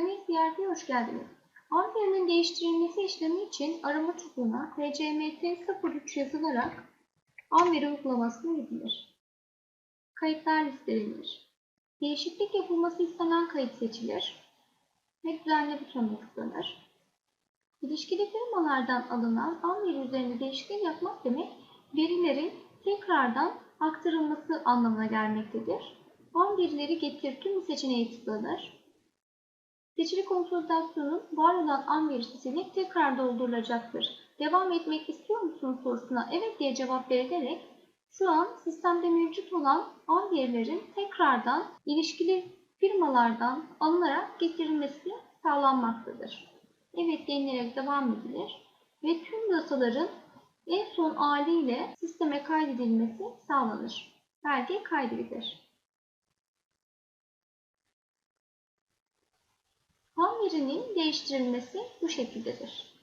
PRP'ye hoş geldiniz. Verinin değiştirilmesi işlemi için arama çubuğuna TCMT 03 yazılarak an veri uygulamasına gidilir. Kayıtlar listelenir. Değişiklik yapılması istenen kayıt seçilir ve düzenle butonuna tıklanır. İlişkili firmalardan alınan an veri üzerinde değişiklik yapmak demek verilerin tekrardan aktarılması anlamına gelmektedir. An verileri getir tüm seçeneği tıklanır. Seçili konsolidasyonun var olan an silip tekrar doldurulacaktır. Devam etmek istiyor musunuz sorusuna evet diye cevap verilerek şu an sistemde mevcut olan an verilerin tekrardan ilişkili firmalardan alınarak getirilmesi sağlanmaktadır. Evet denilerek devam edilir ve tüm yasaların en son haliyle sisteme kaydedilmesi sağlanır. Belge kaydedilir. Ham verinin değiştirilmesi bu şekildedir.